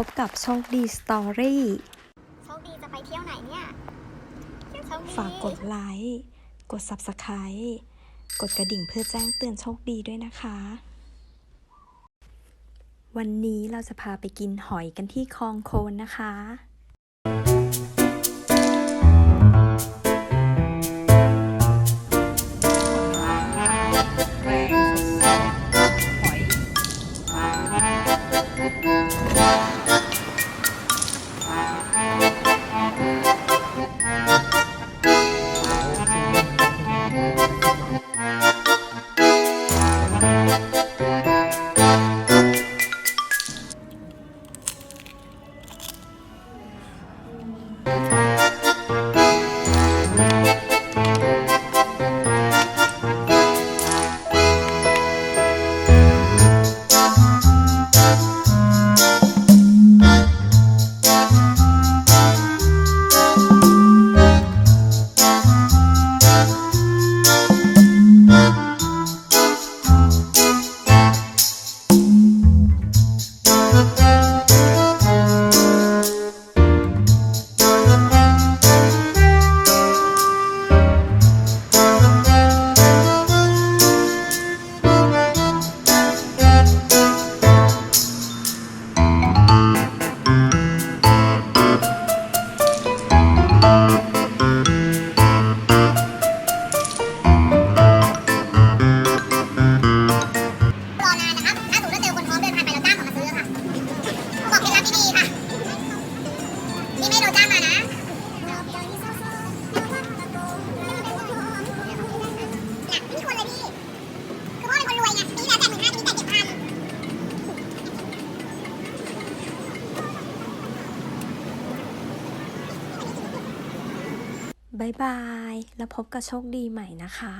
พบกับโชคดีสตอรี่โชคดีจะไปเที่ยวไหนเนี่ยโชคดีฝากกดไลค์กด Subscribe กดกระดิ่งเพื่อแจ้งเตือนโชคดีด้วยนะคะ วันนี้เราจะพาไปกินหอยกันที่คลองโคนนะคะ 감사합니다. บ๊ายบาย แล้วพบกับโชคดีใหม่นะคะ